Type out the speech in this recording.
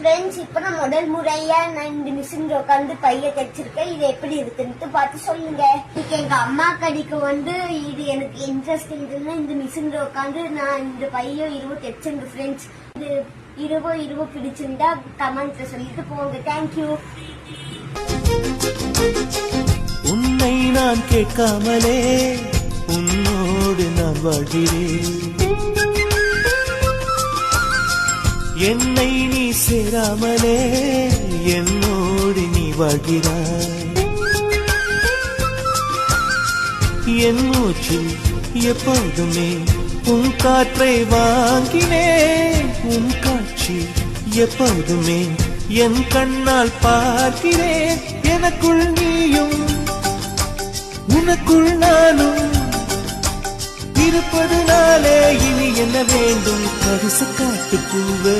Friends இப்போ நான் முதல் முறையா நான் இந்த மிஷின் உட்காந்து பைய தைச்சிருக்கேன். இது எப்படி இருக்குன்ட்டு பார்த்து சொல்லுங்க. இன்னைக்கு எங்க அம்மா கடிக்கு வந்து இது எனக்கு இன்ட்ரெஸ்ட் இருந்ததுன்னா இந்த மிஷின் உட்காந்து நான் இந்த பைய இருவ தைச்சிருங்க ஃப்ரெண்ட்ஸ் இது இருவோ இருவோ பிடிச்சிருந்தா கமெண்ட்ல சொல்லிட்டு போங்க. தேங்க்யூ உன்னை நான் கேட்காமலே உன்னோடு நான் வாழ்கிறேன். என்னை நீ சேராமலே என்னோடு நீ வாழ்கிறாய். என் மூச்சில் எப்போதுமே உன் காற்றை வாங்கினேன் உன் காட்சி எப்போதுமே என் கண்ணால் பார்க்கிறேன். எனக்குள் நீயும் உனக்குள் நானும் இருப்பதுனாலே இனி என்ன வேண்டும்? கரிச காட்டு பூவே